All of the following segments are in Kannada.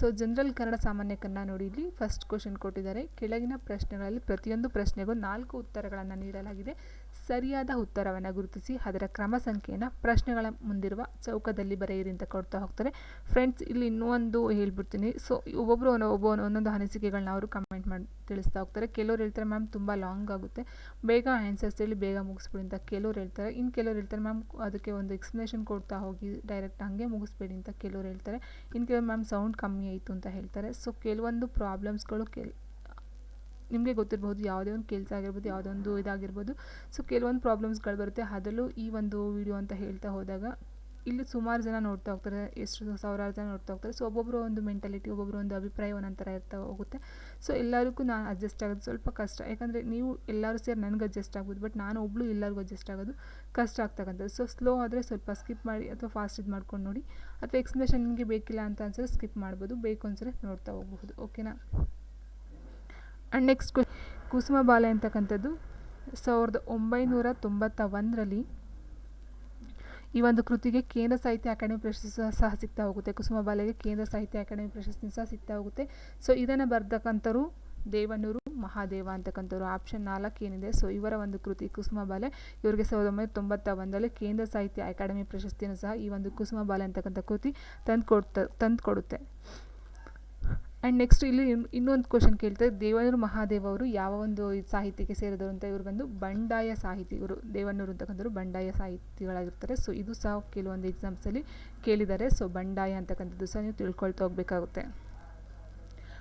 ಸೊ ಜನರಲ್ ಕನ್ನಡ ಸಾಮಾನ್ಯ ಕನ್ನಡ ನೋಡಿ, ಇಲ್ಲಿ ಫಸ್ಟ್ ಕ್ವಶನ್ ಕೊಟ್ಟಿದ್ದಾರೆ. ಕೆಳಗಿನ ಪ್ರಶ್ನೆಗಳಲ್ಲಿ ಪ್ರತಿಯೊಂದು ಪ್ರಶ್ನೆಗೂ ನಾಲ್ಕು ಉತ್ತರಗಳನ್ನು ನೀಡಲಾಗಿದೆ. ಸರಿಯಾದ ಉತ್ತರವನ್ನು ಗುರುತಿಸಿ ಅದರ ಕ್ರಮ ಸಂಖ್ಯೆಯನ್ನು ಪ್ರಶ್ನೆಗಳ ಮುಂದಿರುವ ಚೌಕದಲ್ಲಿ ಬರೆಯಿರಿ ಅಂತ ಕೊಡ್ತಾ ಹೋಗ್ತಾರೆ. ಫ್ರೆಂಡ್ಸ್ ಇಲ್ಲಿ ಇನ್ನೊಂದು ಹೇಳ್ಬಿಡ್ತೀನಿ. ಸೊ ಒಬ್ಬೊಬ್ಬರು ಒಬ್ಬ ಒಂದೊಂದು ಅನಿಸಿಕೆಗಳನ್ನ ಅವರು ಕಮೆಂಟ್ ಮಾಡಿ ತಿಳಿಸ್ತಾ ಹೋಗ್ತಾರೆ. ಕೆಲವ್ರು ಹೇಳ್ತಾರೆ ಮ್ಯಾಮ್ ತುಂಬ ಲಾಂಗ್ ಆಗುತ್ತೆ. ಬೇಗ ಆನ್ಸರ್ಸ್ ಹೇಳಿ ಬೇಗ ಮುಗಿಸ್ಬಿಡಿ ಅಂತ ಕೆಲವ್ರು ಹೇಳ್ತಾರೆ. ಇನ್ನು ಕೆಲವ್ರು ಹೇಳ್ತಾರೆ ಮ್ಯಾಮ್ ಅದಕ್ಕೆ ಒಂದು ಎಕ್ಸ್ಪ್ಲನೇಷನ್ ಕೊಡ್ತಾ ಹೋಗಿ ಡೈರೆಕ್ಟ್ ಹಾಗೆ ಮುಗಿಸ್ಬೇಡಿ ಅಂತ ಕೆಲವ್ರು ಹೇಳ್ತಾರೆ. ಇನ್ನು ಕೆಲವರು ಮ್ಯಾಮ್ ಸೌಂಡ್ ಕಮ್ಮಿ ಆಯಿತು ಅಂತ ಹೇಳ್ತಾರೆ. ಸೊ ಕೆಲವೊಂದು ಪ್ರಾಬ್ಲಮ್ಸ್ಗಳು ಕೆಲ್ ನಿಮಗೆ ಗೊತ್ತಿರಬಹುದು, ಯಾವುದೇ ಒಂದು ಕೆಲಸ ಆಗಿರ್ಬೋದು, ಯಾವುದೋ ಒಂದು ಇದಾಗಿರ್ಬೋದು. ಸೊ ಕೆಲವೊಂದು ಪ್ರಾಬ್ಲಮ್ಸ್ಗಳು ಬರುತ್ತೆ. ಅದರಲ್ಲೂ ಈ ಒಂದು ವಿಡಿಯೋ ಅಂತ ಹೇಳ್ತಾ ಹೋದಾಗ, ಇಲ್ಲಿ ಸುಮಾರು ಜನ ನೋಡ್ತಾ ಹೋಗ್ತಾರೆ, ಎಷ್ಟು ಸಾವಿರಾರು ಜನ ನೋಡ್ತಾ ಹೋಗ್ತಾರೆ. ಸೊ ಒಬ್ಬೊಬ್ಬರು ಒಂದು ಮೆಂಟಾಲಿಟಿ ಒಬ್ಬೊಬ್ಬರು ಒಂದು ಅಭಿಪ್ರಾಯ ಒಂದೊಂಥರ ಇರ್ತಾ ಹೋಗುತ್ತೆ. ಸೊ ಎಲ್ಲರಿಗೂ ನಾನು ಅಡ್ಜಸ್ಟ್ ಆಗೋದು ಸ್ವಲ್ಪ ಕಷ್ಟ. ಯಾಕಂದರೆ ನೀವು ಎಲ್ಲರೂ ಸೇರಿ ನನಗೆ ಅಡ್ಜಸ್ಟ್ ಆಗ್ಬೋದು ಬಟ್ ನಾನು ಒಬ್ಬಳು ಎಲ್ಲರಿಗೂ ಅಡ್ಜಸ್ಟ್ ಆಗೋದು ಕಷ್ಟ ಆಗ್ತಕ್ಕಂಥದ್ದು. ಸೊ ಸ್ಲೋ ಆದರೆ ಸ್ವಲ್ಪ ಸ್ಕಿಪ್ ಮಾಡಿ ಅಥವಾ ಫಾಸ್ಟ್ ಇದು ಮಾಡ್ಕೊಂಡು ನೋಡಿ. ಅಥವಾ ಎಕ್ಸ್ಪ್ಲೇಷನ್ ನಿಮಗೆ ಬೇಕಿಲ್ಲ ಅಂತ ಅನ್ಸಿದ್ರೆ ಸ್ಕಿಪ್ ಮಾಡ್ಬೋದು. ಬೇಕು ಅನ್ಸಿದ್ರೆ ನೋಡ್ತಾ ಹೋಗಬಹುದು. ಓಕೆನಾ ಆ್ಯಂಡ್ ನೆಕ್ಸ್ಟ್ ಕುಸುಮ ಬಾಲೆ ಅಂತಕ್ಕಂಥದ್ದು ಸಾವಿರದ ಒಂಬೈನೂರ ತೊಂಬತ್ತ ಒಂದರಲ್ಲಿ ಈ ಒಂದು ಕೃತಿಗೆ ಕೇಂದ್ರ ಸಾಹಿತ್ಯ ಅಕಾಡೆಮಿ ಪ್ರಶಸ್ತಿ ಸಹ ಸಿಗ್ತಾ ಹೋಗುತ್ತೆ. ಕುಸುಮ ಬಾಲೆಗೆ ಕೇಂದ್ರ ಸಾಹಿತ್ಯ ಅಕಾಡೆಮಿ ಪ್ರಶಸ್ತಿ ಸಹ ಸಿಗ್ತಾ ಹೋಗುತ್ತೆ. ಸೊ ಇದನ್ನು ಬರ್ತಕ್ಕಂಥರು ದೇವನೂರು ಮಹಾದೇವ ಅಂತಕ್ಕಂಥವ್ರು. ಆಪ್ಷನ್ ನಾಲ್ಕು ಏನಿದೆ? ಸೊ ಇವರ ಒಂದು ಕೃತಿ ಕುಸುಮ ಬಾಲೆ ಇವರಿಗೆ ಸಾವಿರದ ಒಂಬೈನೂರ ತೊಂಬತ್ತ ಒಂದರಲ್ಲಿ ಕೇಂದ್ರ ಸಾಹಿತ್ಯ ಅಕಾಡೆಮಿ ಪ್ರಶಸ್ತಿಯನ್ನು ಸಹ ಈ ಒಂದು ಕುಸುಮ ಬಾಲೆ ಅಂತಕ್ಕಂಥ ಕೃತಿ ತಂದು ಕೊಡ್ತಾ ತಂದು ಕೊಡುತ್ತೆ ಆ್ಯಂಡ್ ನೆಕ್ಸ್ಟ್ ಇಲ್ಲಿ ಇನ್ನೊಂದು ಕ್ವಶನ್ ಕೇಳ್ತಾರೆ ದೇವನೂರು ಮಹಾದೇವ ಅವರು ಯಾವ ಒಂದು ಸಾಹಿತ್ಯಕ್ಕೆ ಸೇರಿದವರು ಅಂತ ಇವರು ಬಂದು ಬಂಡಾಯ ಸಾಹಿತಿ. ಇವರು ದೇವನೂರು ಅಂತಕ್ಕಂಥವ್ರು ಬಂಡಾಯ ಸಾಹಿತಿಗಳಾಗಿರ್ತಾರೆ. ಸೊ ಇದು ಸಹ ಕೆಲವೊಂದು ಎಕ್ಸಾಮ್ಸಲ್ಲಿ ಕೇಳಿದ್ದಾರೆ. ಸೊ ಬಂಡಾಯ ಅಂತಕ್ಕಂಥದ್ದು ಸಹ ನೀವು ತಿಳ್ಕೊಳ್ತಾ ಹೋಗಬೇಕಾಗುತ್ತೆ.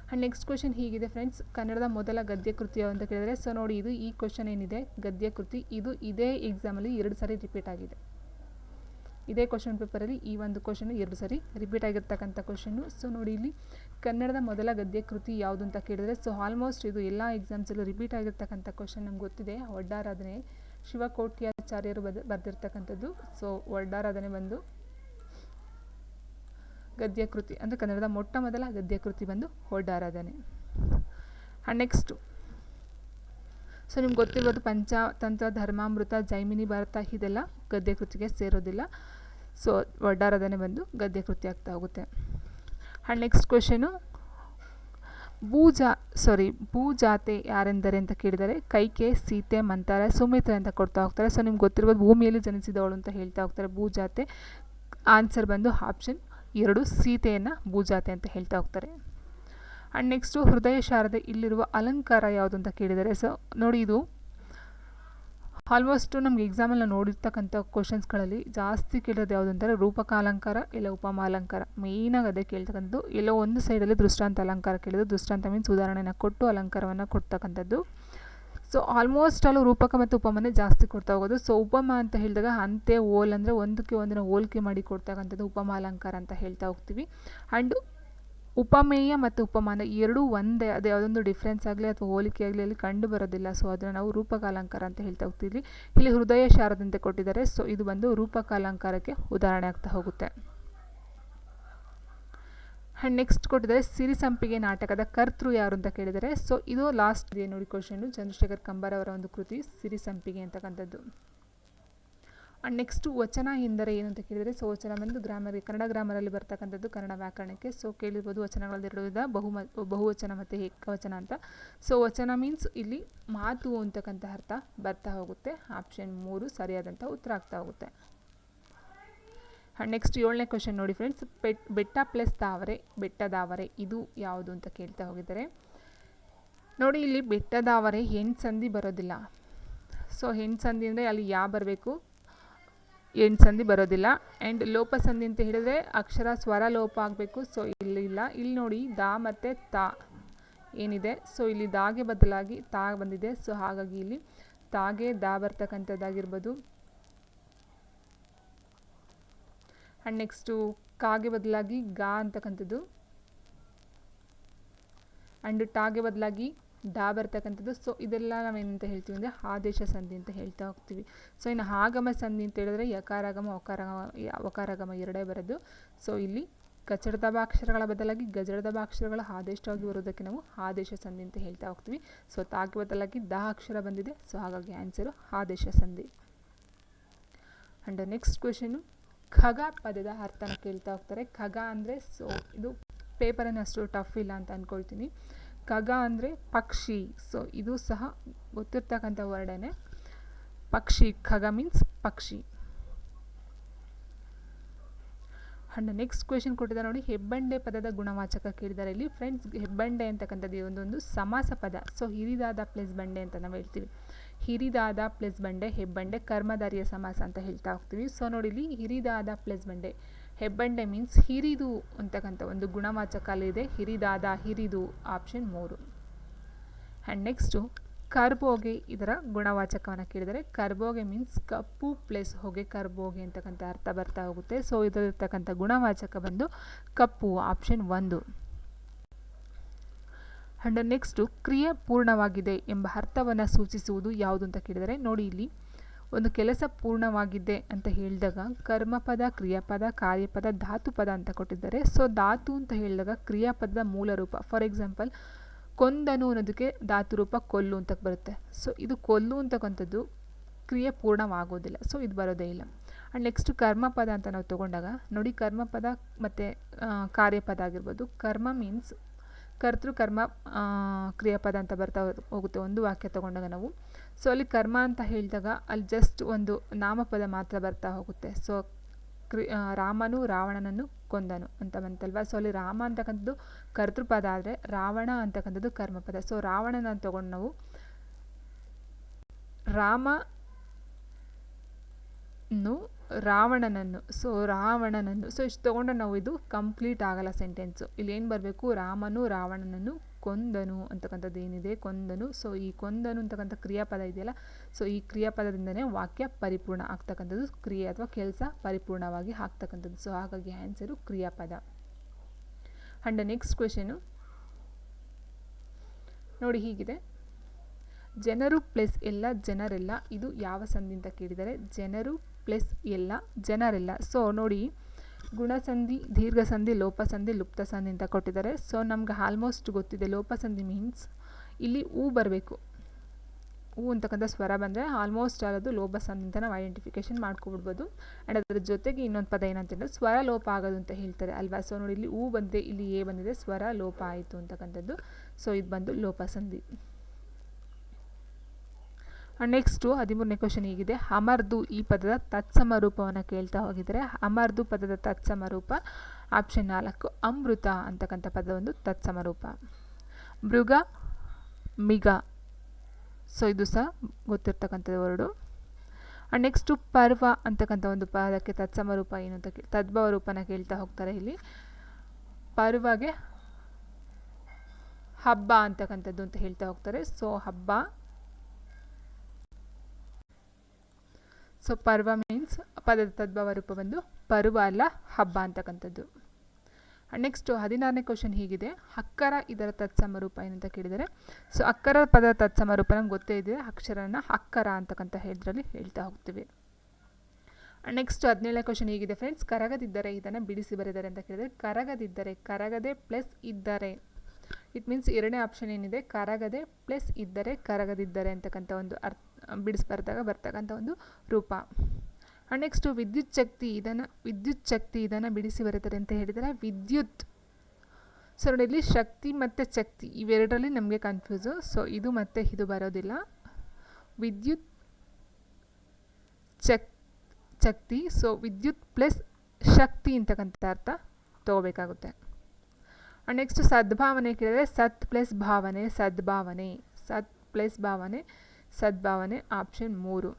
ಆ್ಯಂಡ್ ನೆಕ್ಸ್ಟ್ ಕ್ವಶನ್ ಹೀಗಿದೆ ಫ್ರೆಂಡ್ಸ್ ಕನ್ನಡದ ಮೊದಲ ಗದ್ಯ ಕೃತಿ ಅಂತ ಕೇಳಿದರೆ ಸೊ ನೋಡಿ ಇದು ಈ ಕ್ವಶನ್ ಏನಿದೆ? ಗದ್ಯ ಕೃತಿ ಇದು ಇದೇ ಎಕ್ಸಾಮಲ್ಲಿ ಎರಡು ಸಾರಿ ರಿಪೀಟ್ ಆಗಿದೆ. ಇದೇ ಕ್ವಶನ್ ಪೇಪರಲ್ಲಿ ಈ ಒಂದು ಕ್ವಶನ್ ಎರಡು ಸರಿ ರಿಪೀಟ್ ಆಗಿರ್ತಕ್ಕಂಥ ಕ್ವಶನ್ನು ಸೊ ನೋಡಿ ಇಲ್ಲಿ ಕನ್ನಡದ ಮೊದಲ ಗದ್ಯ ಕೃತಿ ಯಾವುದು ಅಂತ ಕೇಳಿದರೆ ಸೊ ಆಲ್ಮೋಸ್ಟ್ ಇದು ಎಲ್ಲ ಎಕ್ಸಾಮ್ಸಲ್ಲೂ ರಿಪೀಟ್ ಆಗಿರ್ತಕ್ಕಂಥ ಕ್ವಶನ್ ನಮ್ಗೆ ಗೊತ್ತಿದೆ. ಒಡ್ಡಾರಾಧನೆ ಶಿವಕೋಟ್ಯಾಚಾರ್ಯರು ಬದ, ಬರೆದಿರ್ತಕ್ಕಂಥದ್ದು. ಸೊ ಒಡ್ಡಾರಾಧನೆ ಬಂದು ಗದ್ಯ ಕೃತಿ, ಅಂದರೆ ಕನ್ನಡದ ಮೊಟ್ಟ ಮೊದಲ ಗದ್ಯ ಕೃತಿ ಬಂದು ಒಡ್ಡಾರಾಧನೆ ಆ್ಯಂಡ್ ನೆಕ್ಸ್ಟು ಸೊ ನಿಮ್ಗೆ ಗೊತ್ತಿರ್ಬೋದು ಪಂಚತಂತ್ರ, ಧರ್ಮಾಮೃತ, ಜೈಮಿನಿ ಭಾರತ, ಇದೆಲ್ಲ ಗದ್ಯ ಕೃತಿಗೆ ಸೇರೋದಿಲ್ಲ. ಸೊ ವಡ್ಡಾರದನೆ ಬಂದು ಗದ್ಯ ಕೃತಿ ಆಗ್ತಾ ಹೋಗುತ್ತೆ. ಆ್ಯಂಡ್ ನೆಕ್ಸ್ಟ್ ಕ್ವೆಶನು ಭೂಜಾ ಸಾರಿ ಭೂಜಾತೆ ಯಾರೆಂದರೆ ಅಂತ ಕೇಳಿದರೆ, ಕೈಕೆ, ಸೀತೆ, ಮಂತಾರ, ಸುಮಿತ್ರ ಅಂತ ಕೊಡ್ತಾ ಹೋಗ್ತಾರೆ. ಸೊ ನಿಮ್ಗೆ ಗೊತ್ತಿರ್ಬೋದು, ಭೂಮಿಯಲ್ಲಿ ಜನಿಸಿದವಳು ಅಂತ ಹೇಳ್ತಾ ಹೋಗ್ತಾರೆ ಭೂಜಾತೆ. ಆನ್ಸರ್ ಬಂದು ಆಪ್ಷನ್ ಎರಡು, ಸೀತೆಯನ್ನು ಭೂಜಾತೆ ಅಂತ ಹೇಳ್ತಾ ಹೋಗ್ತಾರೆ. ಆ್ಯಂಡ್ ನೆಕ್ಸ್ಟು ಹೃದಯ ಶಾರದೆ ಇಲ್ಲಿರುವ ಅಲಂಕಾರ ಯಾವುದು ಅಂತ ಕೇಳಿದರೆ ಸೊ ನೋಡಿ ಇದು. ಆಲ್ಮೋಸ್ಟು ನಮ್ಗೆ ಎಕ್ಸಾಮಲ್ಲಿ ನೋಡಿರ್ತಕ್ಕಂಥ ಕ್ವಶನ್ಸ್ಗಳಲ್ಲಿ ಜಾಸ್ತಿ ಕೇಳೋದು ಯಾವುದು ಅಂದರೆ ರೂಪಕ ಅಲಂಕಾರ ಇಲ್ಲ ಉಪಮಾಲಂಕಾರ ಮೇಯ್ನಾಗಿ ಅದೇ ಕೇಳ್ತಕ್ಕಂಥದ್ದು, ಎಲ್ಲೋ ಒಂದು ಸೈಡಲ್ಲಿ ದೃಷ್ಟಾಂತ ಅಲಂಕಾರ ಕೇಳಿದ್ರು ದೃಷ್ಟಾಂತ ಮೀನ್ಸ್ ಉದಾಹರಣೆನ ಕೊಟ್ಟು ಅಲಂಕಾರವನ್ನು ಕೊಡ್ತಕ್ಕಂಥದ್ದು. ಸೊ ಆಲ್ಮೋಸ್ಟ್ ಅಲ್ಲೂ ರೂಪಕ ಮತ್ತು ಉಪಮನೆ ಜಾಸ್ತಿ ಕೊಡ್ತಾ ಹೋಗೋದು. ಸೊ ಉಪಮ ಅಂತ ಹೇಳಿದಾಗ ಅಂತೆ ಓಲ್ ಅಂದರೆ ಒಂದಕ್ಕೆ ಒಂದನ್ನು ಹೋಲಿಕೆ ಮಾಡಿ ಕೊಡ್ತಕ್ಕಂಥದ್ದು ಉಪಮಾಲಂಕಾರ ಅಂತ ಹೇಳ್ತಾ ಹೋಗ್ತೀವಿ. ಆ್ಯಂಡ್ ಉಪಮೇಯ ಮತ್ತು ಉಪಮಾನ ಎರಡೂ ಒಂದೇ, ಅದೇ ಯಾವುದೊಂದು ಡಿಫ್ರೆನ್ಸ್ ಆಗಲಿ ಅಥವಾ ಹೋಲಿಕೆ ಆಗಲಿ ಅಲ್ಲಿ ಕಂಡು ಬರೋದಿಲ್ಲ. ಸೊ ಅದನ್ನು ನಾವು ರೂಪಕಾಲಂಕಾರ ಅಂತ ಹೇಳ್ತಾ ಹೋಗ್ತಿದ್ವಿ ಇಲ್ಲಿ ಹೃದಯ ಶಾರದಂತೆ ಕೊಟ್ಟಿದ್ದಾರೆ. ಸೊ ಇದು ಬಂದು ರೂಪಕಾಲಂಕಾರಕ್ಕೆ ಉದಾಹರಣೆ ಆಗ್ತಾ ಹೋಗುತ್ತೆ. ಆ್ಯಂಡ್ ನೆಕ್ಸ್ಟ್ ಕೊಟ್ಟಿದ್ದಾರೆ ಸಿರಿ ಸಂಪಿಗೆ ನಾಟಕದ ಕರ್ತೃ ಯಾರು ಅಂತ ಕೇಳಿದರೆ ಸೊ ಇದು ಲಾಸ್ಟ್ ಇದೆ ನೋಡಿ ಕ್ವಶನು ಚಂದ್ರಶೇಖರ್ ಕಂಬಾರವರ ಒಂದು ಕೃತಿ ಸಿರಿ ಸಂಪಿಗೆ ಅಂತಕ್ಕಂಥದ್ದು. ಆ್ಯಂಡ್ ನೆಕ್ಸ್ಟು ವಚನ ಎಂದರೆ ಏನು ಅಂತ ಕೇಳಿದರೆ ಸೊ ವಚನ ಬಂದು ಗ್ರಾಮರ್, ಕನ್ನಡ ಗ್ರಾಮರಲ್ಲಿ ಬರ್ತಕ್ಕಂಥದ್ದು ಕನ್ನಡ ವ್ಯಾಕರಣಕ್ಕೆ. ಸೊ ಕೇಳಿರ್ಬೋದು ವಚನಗಳಲ್ಲಿ ಎರಡು ವಿಧ, ಬಹುಮ, ಬಹುವಚನ ಮತ್ತು ಏಕವಚನ ಅಂತ. ಸೊ ವಚನ ಮೀನ್ಸ್ ಇಲ್ಲಿ ಮಾತು ಅಂತಕ್ಕಂಥ ಅರ್ಥ ಬರ್ತಾ ಹೋಗುತ್ತೆ. ಆಪ್ಷನ್ ಮೂರು, ಸರಿಯಾದಂಥ ಉತ್ತರ ಆಗ್ತಾ ಹೋಗುತ್ತೆ. ನೆಕ್ಸ್ಟ್ ಏಳನೇ ಕ್ವಶನ್ ನೋಡಿ ಫ್ರೆಂಡ್ಸ್ ಬೆಟ್ ಬೆಟ್ಟ ಪ್ಲಸ್ ತಾವರೆ ಬೆಟ್ಟದಾವರೆ ಇದು ಯಾವುದು ಅಂತ ಕೇಳ್ತಾ ಹೋಗಿದ್ದಾರೆ, ನೋಡಿ ಇಲ್ಲಿ ಬೆಟ್ಟದಾವರೆ ಹೆಣ್ಣು ಸಂಧಿ ಬರೋದಿಲ್ಲ. ಸೊ ಹೆಣ್ಣು ಸಂಧಿ ಅಂದರೆ ಅಲ್ಲಿ ಯಾ ಬರಬೇಕು? ಎಂಟು ಸಂಧಿ ಬರೋದಿಲ್ಲ. ಆ್ಯಂಡ್ ಲೋಪ ಸಂಧಿ ಅಂತ ಹೇಳಿದ್ರೆ ಅಕ್ಷರ ಸ್ವರ ಲೋಪ ಆಗಬೇಕು. ಸೊ ಇಲ್ಲಿ ಇಲ್ಲ. ಇಲ್ಲಿ ನೋಡಿ ದಾ ಮತ್ತು ತಾ ಏನಿದೆ. ಸೊ ಇಲ್ಲಿ ದಾಗೆ ಬದಲಾಗಿ ತಾ ಬಂದಿದೆ. ಸೊ ಹಾಗಾಗಿ ಇಲ್ಲಿ ತಾಗೆ ದಾ ಬರ್ತಕ್ಕಂಥದ್ದಾಗಿರ್ಬೋದು. ಆ್ಯಂಡ್ ನೆಕ್ಸ್ಟು ಕಾಗೆ ಬದಲಾಗಿ ಗಾ ಅಂತಕ್ಕಂಥದ್ದು. ಆ್ಯಂಡ್ ಟಾಗೆ ಬದಲಾಗಿ ಡಾ ಬರ್ತಕ್ಕಂಥದ್ದು. ಸೊ ಇದೆಲ್ಲ ನಾವೇನಂತ ಹೇಳ್ತೀವಿ ಅಂದರೆ ಆದೇಶ ಸಂಧಿ ಅಂತ ಹೇಳ್ತಾ ಹೋಗ್ತೀವಿ. ಸೊ ಇನ್ನು ಆಗಮ ಸಂಧಿ ಅಂತ ಹೇಳಿದ್ರೆ ಯಕಾರಾಗಮ ಒಕಾರಾಗಮ ಒಕಾರಾಗಮ ಎರಡೇ ಬರೋದು. ಸೊ ಇಲ್ಲಿ ಕಚಡದ ಅಕ್ಷರಗಳ ಬದಲಾಗಿ ಗಜಡದ ಬಾಕ್ಷರಗಳ ಆದೇಶವಾಗಿ ಬರೋದಕ್ಕೆ ನಾವು ಆದೇಶ ಸಂಧಿ ಅಂತ ಹೇಳ್ತಾ ಹೋಗ್ತೀವಿ. ಸೊ ತಾಗೆ ಬದಲಾಗಿ ದಾ ಅಕ್ಷರ ಬಂದಿದೆ. ಸೊ ಹಾಗಾಗಿ ಆನ್ಸರು ಆದೇಶ ಸಂಧಿ. ಆ್ಯಂಡ್ ನೆಕ್ಸ್ಟ್ ಕ್ವೆಶನು ಖಗ ಪದದ ಅರ್ಥನ ಕೇಳ್ತಾ ಹೋಗ್ತಾರೆ. ಖಗ ಅಂದರೆ ಸೊ ಇದು ಪೇಪರನ್ನು ಅಷ್ಟು ಟಫ್ ಇಲ್ಲ ಅಂತ ಅಂದ್ಕೊಳ್ತೀನಿ ಖಗ ಅಂದರೆ ಪಕ್ಷಿ. ಸೊ ಇದು ಸಹ ಗೊತ್ತಿರ್ತಕ್ಕಂಥ ವರ್ಡೇ ಪಕ್ಷಿ ಖಗ ಮೀನ್ಸ್ ಪಕ್ಷಿ. ಅಂಡ್ ನೆಕ್ಸ್ಟ್ ಕ್ವೆಶನ್ ಕೊಟ್ಟಿದ್ದಾರೆ ನೋಡಿ, ಹೆಬ್ಬಂಡೆ ಪದದ ಗುಣವಾಚಕ ಕೇಳಿದ್ದಾರೆ ಇಲ್ಲಿ. ಫ್ರೆಂಡ್ಸ್ ಹೆಬ್ಬಂಡೆ ಅಂತಕ್ಕಂಥದ್ದು ಒಂದೊಂದು ಸಮಾಸ ಪದ. ಸೊ ಹಿರಿದಾದ ಪ್ಲಸ್ ಬಂಡೆ ಅಂತ ನಾವು ಹೇಳ್ತೀವಿ. ಹಿರಿದಾದ ಪ್ಲಸ್ ಬಂಡೆ, ಹೆಬ್ಬಂಡೆ, ಕರ್ಮಧಾರಿಯ ಸಮಾಸ ಅಂತ ಹೇಳ್ತಾ ಹೋಗ್ತೀವಿ. ಸೊ ನೋಡಿ ಇಲ್ಲಿ ಹಿರಿದಾದ ಪ್ಲಸ್ ಬಂಡೆ. ಹೆಬ್ಬಂಡೆ ಮೀನ್ಸ್ ಹಿರಿದು ಅಂತಕ್ಕಂಥ ಒಂದು ಗುಣವಾಚಕ ಅಲ್ಲಿದೆ ಹಿರಿದಾದ, ಹಿರಿದು ಆಪ್ಷನ್ ಮೂರು. ಆ್ಯಂಡ್ ನೆಕ್ಸ್ಟು ಕರ್ಬೋಗೆ ಇದರ ಗುಣವಾಚಕವನ್ನು ಕೇಳಿದರೆ, ಕರ್ಬೋಗೆ ಮೀನ್ಸ್ ಕಪ್ಪು ಪ್ಲಸ್ ಹೊಗೆ ಕರ್ಬೋಗೆ ಅಂತಕ್ಕಂಥ ಅರ್ಥ ಬರ್ತಾ ಹೋಗುತ್ತೆ. ಸೊ ಇದರಲ್ಲಿರ್ತಕ್ಕಂಥ ಗುಣವಾಚಕ ಬಂದು ಕಪ್ಪು ಆಪ್ಷನ್ ಒಂದು. ಆ್ಯಂಡ್ ನೆಕ್ಸ್ಟು ಕ್ರಿಯೆ ಪೂರ್ಣವಾಗಿದೆ ಎಂಬ ಅರ್ಥವನ್ನು ಸೂಚಿಸುವುದು ಯಾವುದು ಅಂತ ಕೇಳಿದರೆ, ನೋಡಿ ಇಲ್ಲಿ. ಒಂದು ಕೆಲಸ ಪೂರ್ಣವಾಗಿದೆ ಅಂತ ಹೇಳಿದಾಗ ಕರ್ಮಪದ, ಕ್ರಿಯಾಪದ, ಕಾರ್ಯಪದ, ಧಾತುಪದ ಅಂತ ಕೊಟ್ಟಿದ್ದಾರೆ. ಸೊ ಧಾತು ಅಂತ ಹೇಳಿದಾಗ ಕ್ರಿಯಾಪದದ ಮೂಲ ರೂಪ. ಫಾರ್ ಎಕ್ಸಾಂಪಲ್ ಕೊಂದನು ಅನ್ನೋದಕ್ಕೆ ಧಾತು ರೂಪ ಕೊಲ್ಲು ಅಂತ ಬರುತ್ತೆ. ಸೊ ಇದು ಕೊಲ್ಲು ಅಂತಕ್ಕಂಥದ್ದು ಕ್ರಿಯೆ ಪೂರ್ಣವಾಗೋದಿಲ್ಲ. ಸೊ ಇದು ಬರೋದೇ ಇಲ್ಲ. ಆ್ಯಂಡ್ ನೆಕ್ಸ್ಟ್ ಕರ್ಮಪದ ಅಂತ ನಾವು ತೊಗೊಂಡಾಗ, ನೋಡಿ ಕರ್ಮಪದ ಮತ್ತು ಕಾರ್ಯಪದ ಆಗಿರ್ಬೋದು. ಕರ್ಮ ಮೀನ್ಸ್ ಕರ್ತೃ ಕರ್ಮ ಕ್ರಿಯಾಪದ ಅಂತ ಬರ್ತಾ ಹೋಗುತ್ತೆ. ಒಂದು ವಾಕ್ಯ ತೊಗೊಂಡಾಗ ನಾವು. ಸೊ ಅಲ್ಲಿ ಕರ್ಮ ಅಂತ ಹೇಳಿದಾಗ ಅಲ್ಲಿ ಜಸ್ಟ್ ಒಂದು ನಾಮಪದ ಮಾತ್ರ ಬರ್ತಾ ಹೋಗುತ್ತೆ. ಸೊ ಕ್ರಿ ರಾಮನು ರಾವಣನನ್ನು ಕೊಂದನು ಅಂತ ಬಂತಲ್ವ? ಸೊ ಅಲ್ಲಿ ರಾಮ ಅಂತಕ್ಕಂಥದ್ದು ಕರ್ತೃಪದ ಆದರೆ ರಾವಣ ಅಂತಕ್ಕಂಥದ್ದು ಕರ್ಮಪದ. ಸೊ ರಾವಣನ ತಗೊಂಡು ನಾವು ರಾಮನು ರಾವಣನನ್ನು ಸೊ ರಾವಣನನ್ನು ಸೊ ಇಷ್ಟು ತೊಗೊಂಡ್ರೆ ನಾವು ಇದು ಕಂಪ್ಲೀಟ್ ಆಗಲ್ಲ ಸೆಂಟೆನ್ಸು ಇಲ್ಲಿ ಏನು ಬರಬೇಕು? ರಾಮನು ರಾವಣನನ್ನು ಕೊಂದನು ಅಂತಕ್ಕಂಥದ್ದು ಏನಿದೆ? ಕೊಂದನು. ಸೊ ಈ ಕೊಂದನು ಅಂತಕ್ಕಂಥ ಕ್ರಿಯಾಪದ ಇದೆಯಲ್ಲ? ಸೊ ಈ ಕ್ರಿಯಾಪದದಿಂದನೇ ವಾಕ್ಯ ಪರಿಪೂರ್ಣ ಆಗ್ತಕ್ಕಂಥದ್ದು. ಕ್ರಿಯೆ ಅಥವಾ ಕೆಲಸ ಪರಿಪೂರ್ಣವಾಗಿ ಆಗ್ತಕ್ಕಂಥದ್ದು. ಸೊ ಹಾಗಾಗಿ ಆನ್ಸರು ಕ್ರಿಯಾಪದ. ಆ್ಯಂಡ್ ನೆಕ್ಸ್ಟ್ ಕ್ವೆಶನು ನೋಡಿ ಹೀಗಿದೆ. ಜನರು ಪ್ಲಸ್ ಎಲ್ಲ ಜನರೆಲ್ಲ. ಇದು ಯಾವ ಸಂದಿಂದ ಕೇಳಿದರೆ, ಜನರು ಪ್ಲಸ್ ಎಲ್ಲ ಜನರೆಲ್ಲ. ಸೊ ನೋಡಿ. ಗುಣಸಂಧಿ, ದೀರ್ಘಸಂಧಿ, ಲೋಪಸಂಧಿ, ಲುಪ್ತಸಂಧಿ ಅಂತ ಕೊಟ್ಟಿದ್ದಾರೆ. ಸೊ ನಮ್ಗೆ ಆಲ್ಮೋಸ್ಟ್ ಗೊತ್ತಿದೆ ಲೋಪಸಂಧಿ ಮೀನ್ಸ್ ಇಲ್ಲಿ ಹೂ ಬರಬೇಕು. ಹೂ ಅಂತಕ್ಕಂಥ ಸ್ವರ ಬಂದರೆ ಆಲ್ಮೋಸ್ಟ್ ಅದು ಲೋಪಸಂಧಿ ಅಂತ ನಾವು ಐಡೆಂಟಿಫಿಕೇಶನ್ ಮಾಡ್ಕೊಬಿಡ್ಬೋದು. ಆ್ಯಂಡ್ ಅದರ ಜೊತೆಗೆ ಇನ್ನೊಂದು ಪದ ಏನಂತಂದರೆ ಸ್ವರ ಲೋಪ ಆಗೋದು ಅಂತ ಹೇಳ್ತಾರೆ ಅಲ್ವಾ? ಸೊ ನೋಡಿ, ಇಲ್ಲಿ ಹೂ ಬಂದಿದೆ, ಇಲ್ಲಿ ಎ ಬಂದಿದೆ, ಸ್ವರ ಲೋಪ ಆಯಿತು ಅಂತಕ್ಕಂಥದ್ದು. ಸೊ ಇದು ಬಂದು ಲೋಪಸಂಧಿ. ನೆಕ್ಸ್ಟು ಹದಿಮೂರನೇ ಕ್ವಶನ್ ಹೀಗಿದೆ. ಅಮರ್ದು ಈ ಪದದ ತತ್ಸಮ ರೂಪವನ್ನು ಕೇಳ್ತಾ ಹೋಗಿದರೆ, ಅಮರ್ದು ಪದದ ತತ್ಸಮ ರೂಪ ಆಪ್ಷನ್ ನಾಲ್ಕು, ಅಮೃತ ಅಂತಕ್ಕಂಥ ಪದ ಒಂದು ತತ್ಸಮ ರೂಪ. ಮೃಗ, ಮಿಗ. ಸೊ ಇದು ಸಹ ಗೊತ್ತಿರ್ತಕ್ಕಂಥ ವರ್ಡು ನೆಕ್ಸ್ಟು ಪರ್ವ ಅಂತಕ್ಕಂಥ ಒಂದು ಪದಕ್ಕೆ ತತ್ಸಮ ರೂಪ ಏನು ಅಂತ ತದ್ಭವ ರೂಪನ ಕೇಳ್ತಾ ಹೋಗ್ತಾರೆ ಇಲ್ಲಿ. ಪರ್ವಗೆ ಹಬ್ಬ ಅಂತಕ್ಕಂಥದ್ದು ಅಂತ ಹೇಳ್ತಾ ಹೋಗ್ತಾರೆ. ಸೊ ಹಬ್ಬ ಸೊ ಪರ್ವ ಮೀನ್ಸ್ ಪದದ ತದ್ಭವ ರೂಪ ಬಂದು ಪರ್ವ ಅಲ್ಲ ಹಬ್ಬ ಅಂತಕ್ಕಂಥದ್ದು. ನೆಕ್ಸ್ಟು ಹದಿನಾರನೇ ಕ್ವಶನ್ ಹೀಗಿದೆ. ಅಕ್ಕರ ಇದರ ತತ್ಸಮ ರೂಪ ಏನಂತ ಕೇಳಿದರೆ ಸೊ ಅಕ್ಕರ ಪದದ ತತ್ಸಮ ರೂಪ ನಮ್ಗೆ ಗೊತ್ತೇ ಇದೆ. ಅಕ್ಷರನ ಅಕ್ಕರ ಅಂತಕ್ಕಂಥ ಹೇಳಿದ್ರಲ್ಲಿ ಹೇಳ್ತಾ ಹೋಗ್ತೀವಿ. ನೆಕ್ಸ್ಟ್ ಹದಿನೇಳನೇ ಕ್ವಶನ್ ಹೀಗಿದೆ ಫ್ರೆಂಡ್ಸ್ ಕರಗದಿದ್ದರೆ ಇದನ್ನು ಬಿಡಿಸಿ ಬರೆದರೆ ಅಂತ ಕೇಳಿದರೆ, ಕರಗದಿದ್ದರೆ ಕರಗದೆ ಪ್ಲಸ್ ಇದ್ದರೆ. ಇಟ್ ಮೀನ್ಸ್ ಎರಡನೇ ಆಪ್ಷನ್ ಏನಿದೆ? ಕರಗದೆ ಪ್ಲಸ್ ಇದ್ದರೆ ಕರಗದಿದ್ದರೆ ಅಂತಕ್ಕಂಥ ಒಂದು ಅರ್ಥ ಬಿಡಿಸ್ಬರ್ದಾಗ ಬರ್ತಕ್ಕಂಥ ಒಂದು ರೂಪ. ನೆಕ್ಸ್ಟು ವಿದ್ಯುತ್ ಶಕ್ತಿ ಇದನ್ನು, ವಿದ್ಯುತ್ ಶಕ್ತಿ ಇದನ್ನು ಬಿಡಿಸಿ ಬರೀತಾರೆ ಅಂತ ಹೇಳಿದರೆ ವಿದ್ಯುತ್. ಸೊ ನೋಡಿ ಇಲ್ಲಿ ಶಕ್ತಿ ಮತ್ತು ಶಕ್ತಿ ಇವೆರಡರಲ್ಲಿ ನಮಗೆ ಕನ್ಫ್ಯೂಸು ಸೊ ಇದು ಮತ್ತೆ ಇದು ಬರೋದಿಲ್ಲ. ವಿದ್ಯುತ್ ಚಕ್ ಶಕ್ತಿ ಸೊ ವಿದ್ಯುತ್ ಪ್ಲಸ್ ಶಕ್ತಿ ಅಂತಕ್ಕಂಥ ಅರ್ಥ ತಗೋಬೇಕಾಗುತ್ತೆ. ನೆಕ್ಸ್ಟ್ ಸದ್ಭಾವನೆ ಕೇಳಿದರೆ ಸತ್ ಪ್ಲಸ್ ಭಾವನೆ, ಸದ್ಭಾವನೆ, ಸತ್ ಪ್ಲಸ್ ಭಾವನೆ. ಸದ್ಭಾವನೆ, ಆಪ್ಷನ್ ಮೂರು.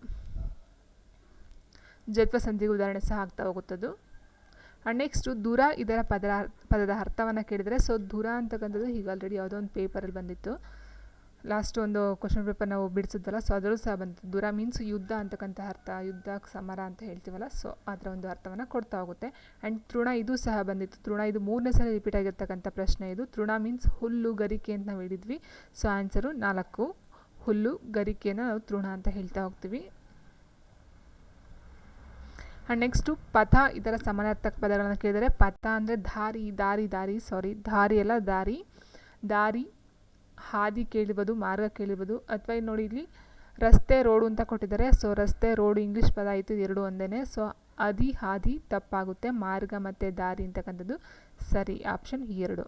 ಜತ್ವ ಸಂಧಿಗೆ ಉದಾಹರಣೆ ಸಹ ಆಗ್ತಾ ಹೋಗುತ್ತದು. ನೆಕ್ಸ್ಟು ದೂರ ಇದರ ಪದರ, ಪದದ ಅರ್ಥವನ್ನು ಕೇಳಿದರೆ ಸೊ ದೂರ ಅಂತಕ್ಕಂಥದ್ದು ಈಗ ಆಲ್ರೆಡಿ ಯಾವುದೋ ಒಂದು ಪೇಪರಲ್ಲಿ ಬಂದಿತ್ತು. ಲಾಸ್ಟ್ ಒಂದು ಕ್ವಶನ್ ಪೇಪರ್ ನಾವು ಬಿಡಿಸಿದ್ವಲ್ಲ ಸೊ ಅದರಲ್ಲೂ ಸಹ ಬಂತು ದೂರ ಮೀನ್ಸ್ ಯುದ್ಧ ಅಂತಕ್ಕಂಥ ಅರ್ಥ, ಯುದ್ಧ, ಸಮರ ಅಂತ ಹೇಳ್ತೀವಲ್ಲ ಸೊ ಅದರ ಒಂದು ಅರ್ಥವನ್ನು ಕೊಡ್ತಾ ಹೋಗುತ್ತೆ. ಆ್ಯಂಡ್ ತೃಣ ಇದು ಸಹ ಬಂದಿತ್ತು. ತೃಣ ಇದು ಮೂರನೇ ಸಲ ರಿಪೀಟ್ ಆಗಿರ್ತಕ್ಕಂಥ ಪ್ರಶ್ನೆ ಇದು. ತೃಣ ಮೀನ್ಸ್ ಹುಲ್ಲು ಗರಿಕೆ ಅಂತ ನಾವು ಹೇಳಿದ್ವಿ. ಸೊ ಆನ್ಸರು ನಾಲ್ಕು. ಹುಲ್ಲು, ಗರಿಕೆನ ನಾವು ತೃಣ ಅಂತ ಹೇಳ್ತಾ ಹೋಗ್ತೀವಿ. ಆ್ಯಂಡ್ ನೆಕ್ಸ್ಟು ಪಥ ಇದರ ಸಮಾನಾರ್ಥಕ ಪದಗಳನ್ನು ಕೇಳಿದರೆ ಪಥ ಅಂದರೆ ದಾರಿ ದಾರಿ ದಾರಿ ಸಾರಿ ದಾರಿ ಅಲ್ಲ, ದಾರಿ. ದಾರಿ, ಹಾದಿ ಕೇಳಿರ್ಬೋದು, ಮಾರ್ಗ ಕೇಳಿರ್ಬೋದು. ಅಥವಾ ನೋಡಿ ಇಲ್ಲಿ ರಸ್ತೆ, ರೋಡು ಅಂತ ಕೊಟ್ಟಿದ್ದಾರೆ. ಸೊ ರಸ್ತೆ, ರೋಡು ಇಂಗ್ಲೀಷ್ ಪದ ಆಯಿತು ಎರಡು ಒಂದೇ ಸೊ ಅದಿ ಹಾದಿ, ತಪ್ಪಾಗುತ್ತೆ. ಮಾರ್ಗ ಮತ್ತು ದಾರಿ ಅಂತಕ್ಕಂಥದ್ದು. ಸರಿ ಆಪ್ಷನ್ ಎರಡು.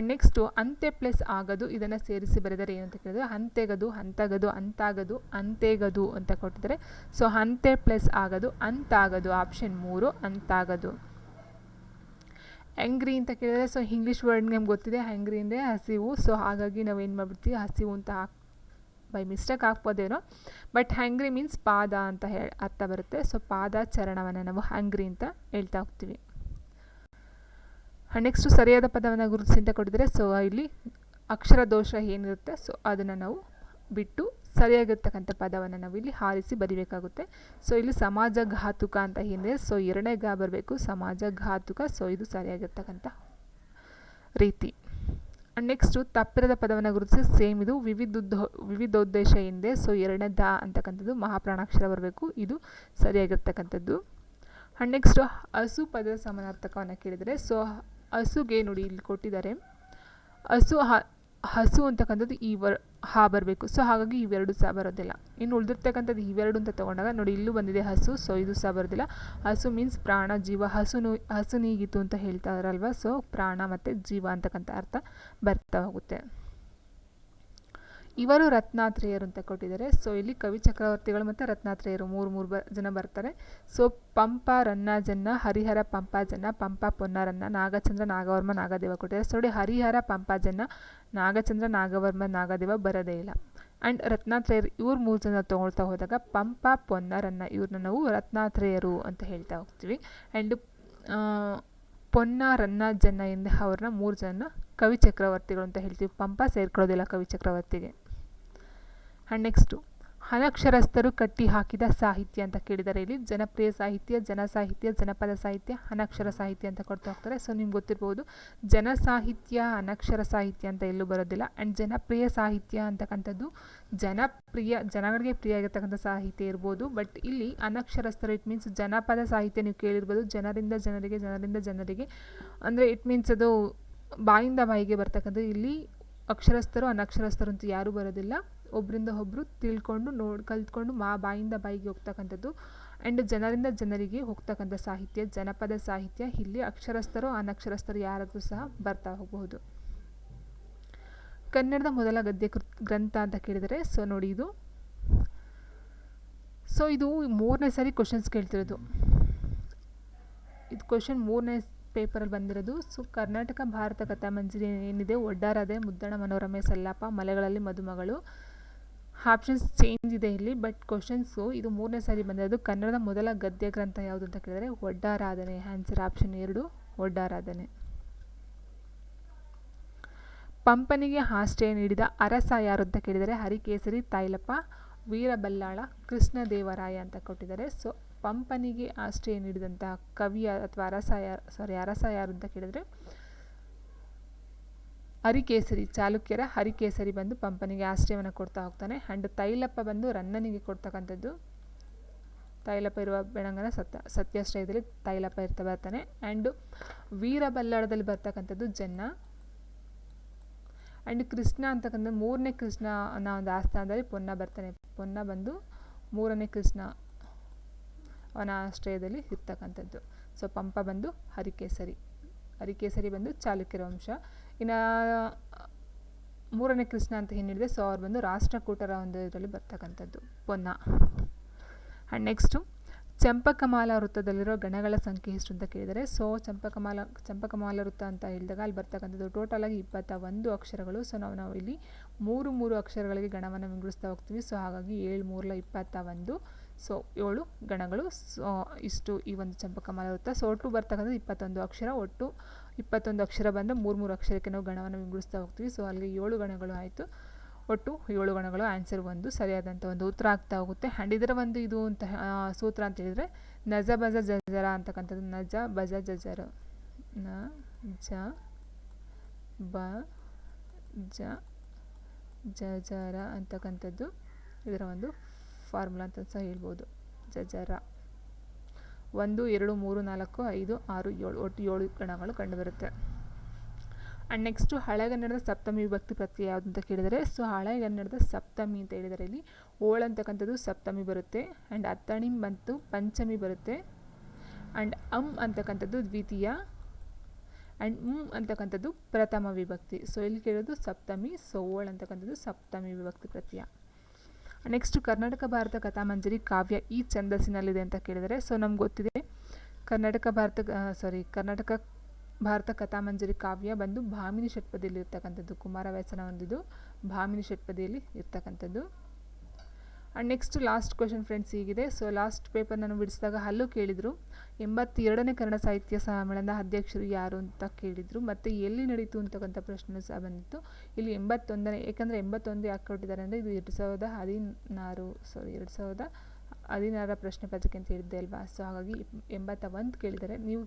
ನೆಕ್ಸ್ಟು ಅಂತೆ ಪ್ಲಸ್ ಆಗದು, ಇದನ್ನು ಸೇರಿಸಿ ಬರೆದರೆ ಏನಂತ ಕೇಳಿದ್ರೆ, ಅಂತೆಗದು, ಅಂತಗದು, ಅಂತಾಗದು, ಅಂತೆಗದು ಅಂತ ಕೊಟ್ಟಿದ್ದಾರೆ. ಸೊ ಅಂತೆ ಪ್ಲಸ್ ಆಗದು, ಅಂತಾಗದು ಆಪ್ಷನ್ ಮೂರು, ಅಂತಾಗದು. ಹ್ಯಾಂಗ್ರಿ ಅಂತ ಕೇಳಿದ್ರೆ ಸೊ ಇಂಗ್ಲೀಷ್ ವರ್ಡ್ ನಮ್ಗೆ ಗೊತ್ತಿದೆ, ಹೆಂಗ್ರಿ ಅಂದರೆ ಹಸಿವು. ಸೊ ಹಾಗಾಗಿ ನಾವು ಏನು ಮಾಡ್ಬಿಡ್ತೀವಿ, ಹಸಿವು ಅಂತ ಹಾಕ್ ಬೈ ಮಿಸ್ಟೇಕ್ ಹಾಕ್ಬೋದೇನೋ. ಬಟ್ ಹ್ಯಾಂಗ್ರಿ ಮೀನ್ಸ್ ಪಾದ ಅಂತ ಹೇಳಿ ಅರ್ಥ ಬರುತ್ತೆ. ಸೊ ಪಾದಾಚರಣವನ್ನು ನಾವು ಹ್ಯಾಂಗ್ರಿ ಅಂತ ಹೇಳ್ತಾ ಹೋಗ್ತೀವಿ. ನೆಕ್ಸ್ಟು ಸರಿಯಾದ ಪದವನ್ನು ಗುರುತಿಸಿ ಅಂತ ಕೊಟ್ಟಿದ್ರೆ ಸೊ ಇಲ್ಲಿ ಅಕ್ಷರ ದೋಷ ಏನಿರುತ್ತೆ ಸೊ ಅದನ್ನು ನಾವು ಬಿಟ್ಟು ಸರಿಯಾಗಿರ್ತಕ್ಕಂಥ ಪದವನ್ನು ನಾವು ಇಲ್ಲಿ ಹಾರಿಸಿ ಬರಿಬೇಕಾಗುತ್ತೆ. ಸೊ ಇಲ್ಲಿ ಸಮಾಜ ಘಾತುಕ ಅಂತ ಏನಿದೆ ಸೊ ಎರಡನೇ ಗ ಬರಬೇಕು, ಸಮಾಜ ಘಾತುಕ ಸೊ ಇದು ಸರಿಯಾಗಿರ್ತಕ್ಕಂಥ ರೀತಿ. ನೆಕ್ಸ್ಟು ತಪ್ಪಿರದ ಪದವನ್ನು ಗುರುತಿಸಿ ಸೇಮ್ ಇದು ವಿವಿಧ ವಿವಿಧೋದ್ದೇಶ ಏನಿದೆ ಸೊ ಎರಡನೇ ದ ಅಂತಕ್ಕಂಥದ್ದು ಮಹಾಪ್ರಾಣಾಕ್ಷರ ಬರಬೇಕು, ಇದು ಸರಿಯಾಗಿರ್ತಕ್ಕಂಥದ್ದು. ನೆಕ್ಸ್ಟು ಹಸು ಪದದ ಸಮಾನಾರ್ಥಕವನ್ನು ಕೇಳಿದರೆ ಸೊ ಹಸುಗೆ ನೋಡಿ ಇಲ್ಲಿ ಕೊಟ್ಟಿದ್ದಾರೆ. ಹಸು ಹಸು ಅಂತಕ್ಕಂಥದ್ದು ಈ ವರ್, ಹಾ ಬರಬೇಕು. ಸೊ ಹಾಗಾಗಿ ಇವೆರಡು ಸಹ ಬರೋದಿಲ್ಲ. ಇನ್ನು ಉಳಿದಿರ್ತಕ್ಕಂಥದ್ದು ಇವೆರಡು ಅಂತ ತೊಗೊಂಡಾಗ ನೋಡಿ ಇಲ್ಲೂ ಬಂದಿದೆ ಹಸು, ಸೊ ಇದು ಸಹ ಬರೋದಿಲ್ಲ. ಹಸು ಮೀನ್ಸ್ ಪ್ರಾಣ, ಜೀವ. ಹಸುನು ಹಸು ನೀಗಿತ್ತು ಅಂತ ಹೇಳ್ತಾ ಇದಾರಲ್ವ? ಸೊ ಪ್ರಾಣ ಮತ್ತು ಜೀವ ಅಂತಕ್ಕಂಥ ಅರ್ಥ ಬರ್ತಾ ಹೋಗುತ್ತೆ. ಇವರು ರತ್ನಾತ್ರೇಯರು ಅಂತ ಕೊಟ್ಟಿದ್ದಾರೆ. ಸೊ ಇಲ್ಲಿ ಕವಿ ಚಕ್ರವರ್ತಿಗಳು ಮತ್ತು ರತ್ನಾತ್ರೇಯರು ಮೂರು ಮೂರು ಬ ಜನ ಬರ್ತಾರೆ. ಸೊ ಪಂಪ ರನ್ನ ಜನ್ನ ಹರಿಹರ ಪಂಪ ಜನ್ನ ಪಂಪ ಪೊನ್ನರನ್ನ, ನಾಗಚಂದ್ರ ನಾಗವರ್ಮ ನಾಗದೇವ ಕೊಟ್ಟಿದ್ದಾರೆ. ಸೊ ಹರಿಹರ ಪಂಪ ಜನ್ನ ನಾಗಚಂದ್ರ ನಾಗವರ್ಮ ನಾಗದೇವ ಬರೋದೇ ಇಲ್ಲ. ಆ್ಯಂಡ್ ರತ್ನಾತ್ರೇಯರು ಇವ್ರು ಮೂರು ಜನ ತೊಗೊಳ್ತಾ ಹೋದಾಗ ಪಂಪ ಪೊನ್ನರನ್ನ ಇವ್ರನ್ನ ನಾವು ರತ್ನಾತ್ರೇಯರು ಅಂತ ಹೇಳ್ತಾ ಹೋಗ್ತೀವಿ. ಆ್ಯಂಡ್ ಪೊನ್ನ ರನ್ನ ಜನ್ನ ಎಂದ ಅವ್ರನ್ನ ಮೂರು ಜನ ಕವಿ ಚಕ್ರವರ್ತಿಗಳು ಅಂತ ಹೇಳ್ತೀವಿ. ಪಂಪ ಸೇರ್ಕೊಳ್ಳೋದಿಲ್ಲ ಕವಿ ಚಕ್ರವರ್ತಿಗೆ. ಆ್ಯಂಡ್ ನೆಕ್ಸ್ಟು ಅನಕ್ಷರಸ್ಥರು ಕಟ್ಟಿ ಹಾಕಿದ ಸಾಹಿತ್ಯ ಅಂತ ಕೇಳಿದ್ದಾರೆ ಇಲ್ಲಿ. ಜನಪ್ರಿಯ ಸಾಹಿತ್ಯ ಜನ ಸಾಹಿತ್ಯ ಜನಪದ ಸಾಹಿತ್ಯ, ಅನಕ್ಷರ ಸಾಹಿತ್ಯ ಅಂತ ಕೊಡ್ತಾ ಹೋಗ್ತಾರೆ. ಸೊ ನಿಮ್ಗೆ ಗೊತ್ತಿರ್ಬೋದು ಜನ ಸಾಹಿತ್ಯ ಅನಕ್ಷರ ಸಾಹಿತ್ಯ ಅಂತ ಎಲ್ಲೂ ಬರೋದಿಲ್ಲ. ಆ್ಯಂಡ್ ಜನಪ್ರಿಯ ಸಾಹಿತ್ಯ ಅಂತಕ್ಕಂಥದ್ದು, ಜನಪ್ರಿಯ, ಜನಗಳಿಗೆ ಪ್ರಿಯ ಆಗಿರ್ತಕ್ಕಂಥ ಸಾಹಿತ್ಯ ಇರ್ಬೋದು. ಬಟ್ ಇಲ್ಲಿ ಅನಕ್ಷರಸ್ಥರು ಇಟ್ ಮೀನ್ಸ್ ಜನಪದ ಸಾಹಿತ್ಯ ನೀವು ಕೇಳಿರ್ಬೋದು. ಜನರಿಂದ ಜನರಿಗೆ ಜನರಿಂದ ಜನರಿಗೆ. ಅಂದರೆ ಇಟ್ ಮೀನ್ಸ್ ಅದು ಬಾಯಿಂದ ಬಾಯಿಗೆ ಬರ್ತಕ್ಕಂಥದ್ದು. ಇಲ್ಲಿ ಅಕ್ಷರಸ್ಥರು, ಅನಕ್ಷರಸ್ಥರು ಅಂತ ಯಾರೂ ಬರೋದಿಲ್ಲ. ಒಬ್ಬರಿಂದ ಒಬ್ಬರು ತಿಳ್ಕೊಂಡು ನೋಡಿ, ಕಲ್ತ್ಕೊಂಡು ಮಾ, ಬಾಯಿಂದ ಬಾಯಿಗೆ ಹೋಗ್ತಕ್ಕಂಥದ್ದು. ಆ್ಯಂಡ್ ಜನರಿಂದ ಜನರಿಗೆ ಹೋಗ್ತಕ್ಕಂಥ ಸಾಹಿತ್ಯ, ಜನಪದ ಸಾಹಿತ್ಯ, ಇಲ್ಲಿ ಅಕ್ಷರಸ್ಥರು, ಅನಕ್ಷರಸ್ಥರು ಯಾರಾದರೂ ಸಹ ಬರ್ತಾ ಹೋಗಬಹುದು. ಕನ್ನಡದ ಮೊದಲ ಗದ್ಯ ಗ್ರಂಥ ಅಂತ ಕೇಳಿದರೆ, ಸೊ ನೋಡಿ ಇದು. ಸೊ ಇದು ಮೂರನೇ ಸಾರಿ ಕ್ವಶನ್ಸ್ ಕೇಳ್ತಿರೋದು. ಇದು ಕ್ವಶನ್ ಮೂರನೇ ಪೇಪರಲ್ಲಿ ಬಂದಿರೋದು. ಸೊ ಕರ್ನಾಟಕ ಭಾರತ ಕಥಾಮಂಜರಿ ಏನಿದೆ? ಒಡ್ಡಾರದೆ ಮುದ್ದಣ, ಮನೋರಮೆ ಸಲ್ಲಾಪ ಮಲೆಗಳಲ್ಲಿ ಮದುಮಗಳು. ಆಪ್ಷನ್ಸ್ ಚೇಂಜ್ ಇದೆ ಇಲ್ಲಿ ಬಟ್ ಕ್ವಶನ್ಸು ಇದು ಮೂರನೇ ಸಾರಿ ಬಂದಿರೋದು ಕನ್ನಡದ ಮೊದಲ ಗದ್ಯ ಗ್ರಂಥ ಯಾವುದು ಅಂತ ಕೇಳಿದರೆ ಒಡ್ಡಾರಾಧನೆ ಆನ್ಸರ್ ಆಪ್ಷನ್ ಎರಡು, ಒಡ್ಡಾರಾಧನೆ. ಪಂಪನಿಗೆ ಆಶ್ರಯ ನೀಡಿದ ಅರಸ ಯಾರು ಅಂತ ಕೇಳಿದರೆ ಹರಿಕೇಸರಿ ತೈಲಪ್ಪ ವೀರಬಲ್ಲಾಳ, ಕೃಷ್ಣದೇವರಾಯ ಅಂತ ಕೊಟ್ಟಿದ್ದಾರೆ. ಸೊ ಪಂಪನಿಗೆ ಆಶ್ರಯ ನೀಡಿದಂತಹ ಕವಿ ಅಥವಾ ಅರಸ ಯಾರು ಸಾರಿ ಅರಸ ಯಾರು ಅಂತ ಕೇಳಿದರೆ ಹರಿಕೇಸರಿ ಚಾಲುಕ್ಯರ ಹರಿಕೇಸರಿ ಬಂದು ಪಂಪನಿಗೆ ಆಶ್ರಯವನ್ನು ಕೊಡ್ತಾ ಹೋಗ್ತಾನೆ. ಆ್ಯಂಡ್ ತೈಲಪ್ಪ ಬಂದು ರನ್ನನಿಗೆ ಕೊಡ್ತಕ್ಕಂಥದ್ದು. ತೈಲಪ್ಪ ಇರುವ ಬೆಳಂಗನ ಸತ್ಯ ಸತ್ಯಾಶ್ರಯದಲ್ಲಿ ತೈಲಪ್ಪ ಇರ್ತಾ ಬರ್ತಾನೆ. ಆ್ಯಂಡ್ ವೀರಬಲ್ಲಾಳದಲ್ಲಿ ಬರ್ತಕ್ಕಂಥದ್ದು ಜನ್ನ. ಆ್ಯಂಡ್ ಕೃಷ್ಣ ಅಂತಕ್ಕಂಥ ಮೂರನೇ ಕೃಷ್ಣ ಅನ್ನೋ ಒಂದು ಆಸ್ಥಾನದಲ್ಲಿ ಪೊನ್ನ ಬರ್ತಾನೆ. ಪೊನ್ನ ಬಂದು ಮೂರನೇ ಕೃಷ್ಣ ಅವನ ಆಶ್ರಯದಲ್ಲಿ ಇರ್ತಕ್ಕಂಥದ್ದು. ಸೊ ಪಂಪ ಬಂದು ಹರಿಕೇಸರಿ. ಹರಿಕೇಸರಿ ಬಂದು ಚಾಲುಕ್ಯರ ವಂಶ. ಇನ್ನು, ಮೂರನೇ ಕೃಷ್ಣ ಅಂತ ಏನಿದೆ ಸೊ ಅವ್ರು ಬಂದು ರಾಷ್ಟ್ರಕೂಟರ ಒಂದು ಇದರಲ್ಲಿ ಬರ್ತಕ್ಕಂಥದ್ದು, ಪೊನ್ನ. ಆ್ಯಂಡ್ ನೆಕ್ಸ್ಟು ಚಂಪಕಮಾಲ ವೃತ್ತದಲ್ಲಿರೋ ಗಣಗಳ ಸಂಖ್ಯೆ ಎಷ್ಟು ಅಂತ ಕೇಳಿದರೆ, ಸೊ ಚಂಪಕಮಾಲ ಚಂಪಕಮಾಲ ವೃತ್ತ ಅಂತ ಹೇಳಿದಾಗ ಅಲ್ಲಿ ಬರ್ತಕ್ಕಂಥದ್ದು ಟೋಟಲಾಗಿ ಇಪ್ಪತ್ತ ಒಂದು ಅಕ್ಷರಗಳು. ಸೊ ನಾವು ನಾವು ಇಲ್ಲಿ ಮೂರು ಮೂರು ಅಕ್ಷರಗಳಿಗೆ ಗಣವನ್ನು ವಿಂಗಡಿಸ್ತಾ ಹೋಗ್ತೀವಿ. ಸೊ ಹಾಗಾಗಿ ಏಳು ಮೂರಲ ಇಪ್ಪತ್ತ ಒಂದು ಸೊ ಏಳು ಗಣಗಳು ಸೊ ಇಷ್ಟು ಈ ಒಂದು ಚಂಪಕಮಾಲ ವೃತ್ತ. ಸೊ ಒಟ್ಟು ಬರ್ತಕ್ಕಂಥದ್ದು ಇಪ್ಪತ್ತೊಂದು ಅಕ್ಷರ. ಒಟ್ಟು ಇಪ್ಪತ್ತೊಂದು ಅಕ್ಷರ ಬಂದರೆ ಮೂರು ಮೂರು ಅಕ್ಷರಕ್ಕೆ ನಾವು ಗಣವನ್ನು ವಿಂಗಡಿಸ್ತಾ ಹೋಗ್ತೀವಿ. ಸೊ ಅಲ್ಲಿಗೆ ಏಳು ಗಣಗಳು ಆಯಿತು. ಒಟ್ಟು ಏಳು ಗಣಗಳು ಆನ್ಸರ್ ಒಂದು ಸರಿಯಾದಂಥ ಒಂದು ಉತ್ತರ ಆಗ್ತಾ ಹೋಗುತ್ತೆ. ಆ್ಯಂಡ್ ಇದರ ಒಂದು ಇದು ಅಂತ ಸೂತ್ರ ಅಂತ ಹೇಳಿದರೆ, ನಜ ಬಜ ಜಜರ ಅಂತಕ್ಕಂಥದ್ದು. ನಜ ಬಜ ಜಜರ. ನ, ಜ, ಬ, ಜ, ಜಜರ ಅಂತಕ್ಕಂಥದ್ದು. ಇದರ ಒಂದು ಫಾರ್ಮುಲಾ ಅಂತ ಸಹ ಹೇಳ್ಬೋದು. ಜಜರ. ಒಂದು, ಎರಡು, ಮೂರು, ನಾಲ್ಕು, ಐದು, ಆರು, ಏಳು, ಒಟ್ಟು ಏಳು ಗಣಗಳು ಕಂಡುಬರುತ್ತೆ. ಆ್ಯಂಡ್ ನೆಕ್ಸ್ಟು ಹಳೆಗನ್ನಡದ ಸಪ್ತಮಿ ವಿಭಕ್ತಿ ಪ್ರತ್ಯಯ ಯಾವುದು ಅಂತ ಕೇಳಿದರೆ ಸೊ ಹಳೆಗನ್ನಡದ ಸಪ್ತಮಿ ಅಂತ ಹೇಳಿದರೆ ಇಲ್ಲಿ ಓಳ್ ಅಂತಕ್ಕಂಥದ್ದು ಸಪ್ತಮಿ ಬರುತ್ತೆ ಆ್ಯಂಡ್ ಅತ್ತಣಿ ಮತ್ತು ಪಂಚಮಿ ಬರುತ್ತೆ ಆ್ಯಂಡ್ ಅಮ್ ಅಂತಕ್ಕಂಥದ್ದು ದ್ವಿತೀಯ ಆ್ಯಂಡ್ ಮ್ ಅಂತಕ್ಕಂಥದ್ದು ಪ್ರಥಮ ವಿಭಕ್ತಿ. ಸೊ ಇಲ್ಲಿ ಕೇಳೋದು ಸಪ್ತಮಿ ಸೋವಳ್ ಅಂತಕ್ಕಂಥದ್ದು ಸಪ್ತಮಿ ವಿಭಕ್ತಿ ಪ್ರತ್ಯಯ ನೆಕ್ಸ್ಟ್ ಕರ್ನಾಟಕ ಭಾರತ ಕಥಾಮಂಜರಿ ಕಾವ್ಯ ಈ ಛಂದಸ್ಸಿನಲ್ಲಿದೆ ಅಂತ ಕೇಳಿದರೆ ಸೊ ನಮ್ಗೆ ಗೊತ್ತಿದೆ. ಕರ್ನಾಟಕ ಭಾರತ ಸಾರಿ ಕರ್ನಾಟಕ ಭಾರತ ಕಥಾಮಂಜರಿ ಕಾವ್ಯ ಬಂದು ಭಾಮಿನಿ ಷಟ್ಪದಿಯಲ್ಲಿ ಇರ್ತಕ್ಕಂಥದ್ದು, ಕುಮಾರವ್ಯಾಸನ ಹೊಂದಿದ್ದು ಭಾಮಿನಿ ಷಟ್ಪದಿಯಲ್ಲಿ ಇರ್ತಕ್ಕಂಥದ್ದು. And next last question friends ಹೀಗಿದೆ. ಸೊ ಲಾಸ್ಟ್ ಪೇಪರ್ ನಾನು ಬಿಡಿಸಿದಾಗ ಹಲ್ಲು ಕೇಳಿದರು. ಎಂಬತ್ತೆರಡನೇ ಕನ್ನಡ ಸಾಹಿತ್ಯ ಸಮ್ಮೇಳನದ ಅಧ್ಯಕ್ಷರು ಯಾರು ಅಂತ ಕೇಳಿದರು. ಮತ್ತು ಎಲ್ಲಿ ನಡೀತು ಅಂತಕ್ಕಂಥ ಪ್ರಶ್ನೆ ಸಹ ಬಂದಿತ್ತು. ಇಲ್ಲಿ ಎಂಬತ್ತೊಂದನೇ, ಏಕೆಂದರೆ ಎಂಬತ್ತೊಂದು ಯಾಕೆ ಕೊಟ್ಟಿದ್ದಾರೆ ಅಂದರೆ ಇದು ಎರಡು ಸಾವಿರದ ಹದಿನಾರು ಸಾರಿ ಎರಡು ಸಾವಿರದ ಹದಿನಾರರ ಪ್ರಶ್ನೆ ಪತ್ರಿಕೆ ಅಂತ ಹೇಳಿದ್ದೆ ಅಲ್ವಾ? ಸೊ ಹಾಗಾಗಿ ಎಂಬತ್ತ ಒಂದು ಕೇಳಿದ್ದಾರೆ. ನೀವು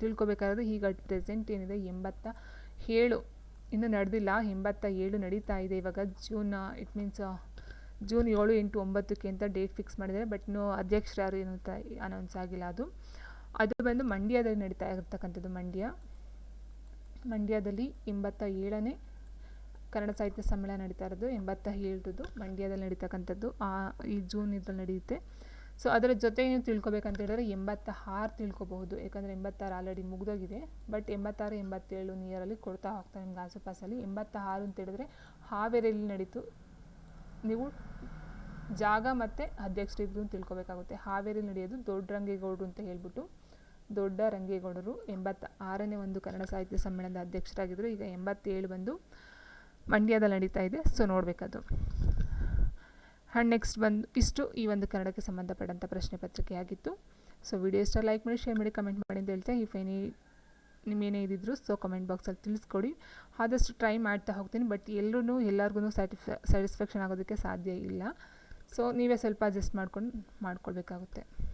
ತಿಳ್ಕೊಬೇಕಾದ್ರೆ ಈಗ ಪ್ರೆಸೆಂಟ್ ಏನಿದೆ, ಎಂಬತ್ತ ಏಳು. ಇನ್ನೂ ನಡೆದಿಲ್ಲ, ಎಂಬತ್ತ ಏಳು ನಡೀತಾ ಇದೆ ಇವಾಗ ಜೂನ್, ಇಟ್ ಮೀನ್ಸ್ ಜೂನ್ ಏಳು ಎಂಟು ಒಂಬತ್ತಕ್ಕೆ ಅಂತ ಡೇಟ್ ಫಿಕ್ಸ್ ಮಾಡಿದ್ದಾರೆ. ಬಟ್ ಇನ್ನೂ ಅಧ್ಯಕ್ಷರು ಯಾರು ಏನು ಅಂತ ಅನೌನ್ಸ್ ಆಗಿಲ್ಲ ಅದು. ಅದು ಬಂದು ಮಂಡ್ಯದಲ್ಲಿ ನಡೀತಾ ಇರ್ತಕ್ಕಂಥದ್ದು ಮಂಡ್ಯ. ಮಂಡ್ಯದಲ್ಲಿ ಎಂಬತ್ತ ಏಳನೇ ಕನ್ನಡ ಸಾಹಿತ್ಯ ಸಮ್ಮೇಳನ ನಡೀತಾ ಇರೋದು. ಎಂಬತ್ತ ಏಳರದ್ದು ಮಂಡ್ಯದಲ್ಲಿ ನಡೀತಕ್ಕಂಥದ್ದು. ಈ ಜೂನ್ ಇದ್ರಲ್ಲಿ ನಡೆಯುತ್ತೆ. ಸೊ ಅದರ ಜೊತೆ ನೀವು ತಿಳ್ಕೊಬೇಕಂತ ಹೇಳಿದ್ರೆ ಎಂಬತ್ತ ಆರು ತಿಳ್ಕೊಬಹುದು. ಯಾಕಂದರೆ ಎಂಬತ್ತಾರು ಆಲ್ರೆಡಿ ಮುಗಿದೋಗಿದೆ. ಬಟ್ ಎಂಬತ್ತಾರು, ಎಂಬತ್ತೇಳು ನಿಯರಲ್ಲಿ ಕೊಡ್ತಾ ಹೋಗ್ತಾರೆ ನಿಮ್ಗೆ ಆಸುಪಾಸಲ್ಲಿ ಎಂಬತ್ತ ಆರು ಅಂತ ಹೇಳಿದ್ರೆ ಹಾವೇರಿಯಲ್ಲಿ ನಡೀತು. ನೀವು ಜಾಗ ಮತ್ತು ಅಧ್ಯಕ್ಷರು ಇಬ್ಬರು ತಿಳ್ಕೊಬೇಕಾಗುತ್ತೆ. ಹಾವೇರಿ ನಡೆಯೋದು ದೊಡ್ಡ ರಂಗೇಗೌಡರು ಅಂತ ಹೇಳ್ಬಿಟ್ಟು ದೊಡ್ಡ ರಂಗೇಗೌಡರು ಎಂಬತ್ತ ಆರನೇ ಒಂದು ಕನ್ನಡ ಸಾಹಿತ್ಯ ಸಮ್ಮೇಳನದ ಅಧ್ಯಕ್ಷರಾಗಿದ್ದರು ಈಗ ಎಂಬತ್ತೇಳು ಬಂದು ಮಂಡ್ಯದಲ್ಲಿ ನಡೀತಾ ಇದೆ. ಸೊ ನೋಡಬೇಕದು. ಆ್ಯಂಡ್ ನೆಕ್ಸ್ಟ್ ಬಂದು, ಇಷ್ಟು ಈ ಒಂದು ಕನ್ನಡಕ್ಕೆ ಸಂಬಂಧಪಟ್ಟಂಥ ಪ್ರಶ್ನೆ ಪತ್ರಿಕೆ ಆಗಿತ್ತು ಸೊ ವಿಡಿಯೋ ಇಷ್ಟ ಲೈಕ್ ಮಾಡಿ ಶೇರ್ ಮಾಡಿ ಕಮೆಂಟ್ ಮಾಡಿ ಅಂತ ಹೇಳ್ತಾ ಇಫ್ ಎನಿ ನಿಮ್ಮೇನೇ ಇದ್ದಿದ್ರು ಸೊ ಕಮೆಂಟ್ ಬಾಕ್ಸಲ್ಲಿ ತಿಳಿಸ್ಕೊಡಿ. ಆದಷ್ಟು ಟ್ರೈ ಮಾಡ್ತಾ ಹೋಗ್ತೀನಿ ಬಟ್ ಎಲ್ಲರೂ ಎಲ್ಲರಿಗೂ ಸ್ಯಾಟಿಸ್ಫ್ಯಾ ಸ್ಯಾಟಿಸ್ಫ್ಯಾಕ್ಷನ್ ಆಗೋದಕ್ಕೆ ಸಾಧ್ಯ ಇಲ್ಲ. ಸೊ ನೀವೇ ಸ್ವಲ್ಪ ಅಡ್ಜಸ್ಟ್ ಮಾಡ್ಕೊಂಡು ಮಾಡ್ಕೊಳ್ಬೇಕಾಗುತ್ತೆ.